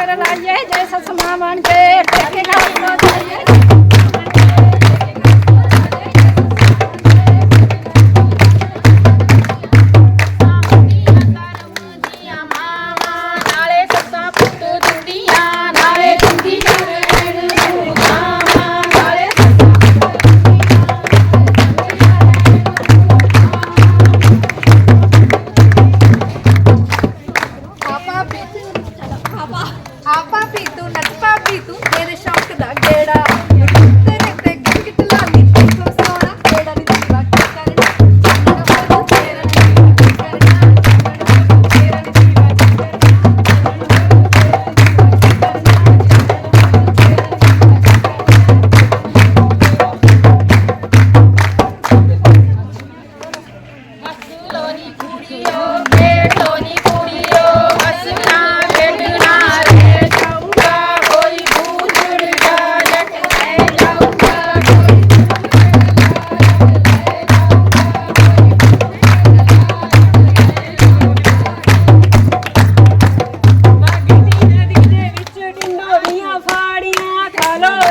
कर लाइए जैसा समा बन के देखे ना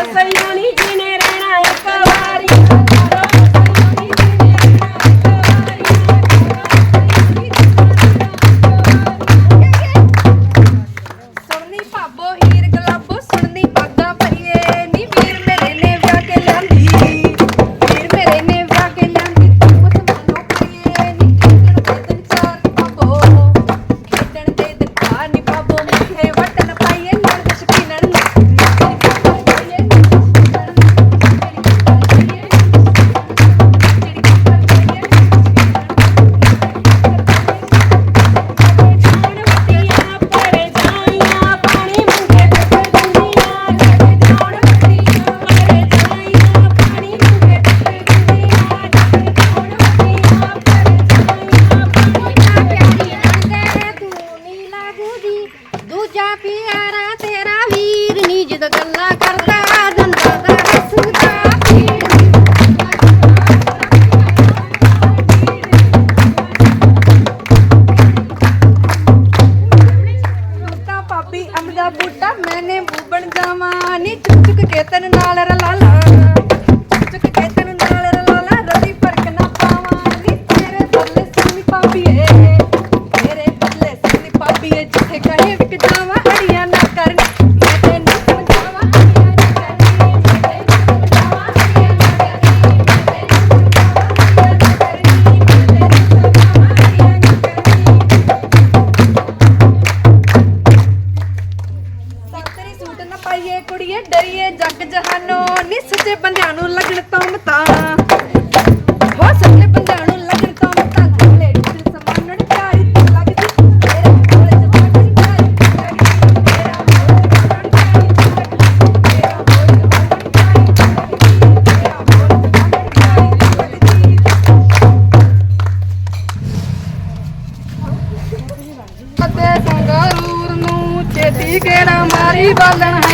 ਸਈਆਂ ਨਹੀਂ ਦੀ, ਦੂਜਾ ਪਿਆਰਾ ਤੇਰਾ ਵੀਰ ਨੀ ਜਦ ਗੱਲਾਂ ਕਰਦਾ ਬੂਟਾ, ਮੈਨੇ ਬੂਬਣ ਜਾਵਾਂ ਨੀ ਚੁੱਕ ਚੁੱਕ ਤਨ ਨਾਲ ਦੀ ਕਿਹੜਾ ਮਾਰੀ ਬਾਲਣ।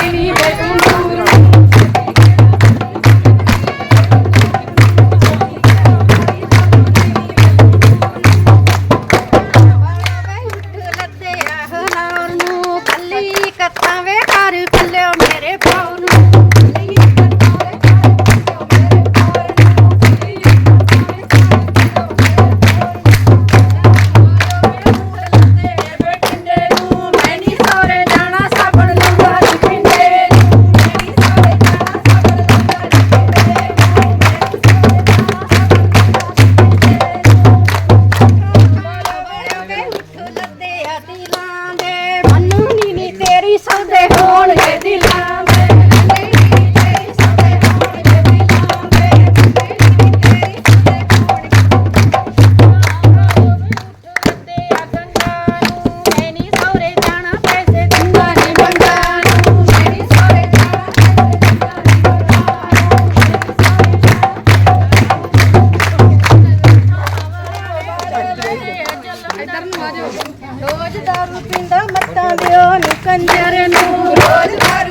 glória.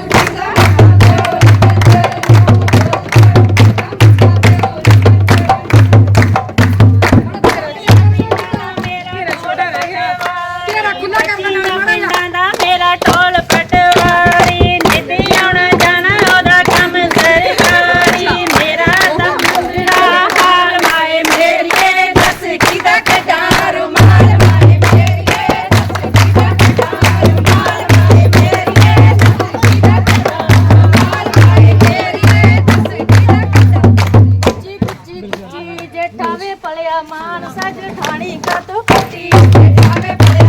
ਪਲਿਆ ਮਾਨ ਸੱਜ ਠਾਣੀ ਕਾਤੋਂ ਕੱਟੀ ਜੇਠਾਵੇ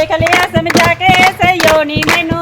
ਦੇਖ ਲਿਆ ਸਮਝਾ ਕੇ ਸਹੀ ਹੋਣੀ ਮੈਨੂੰ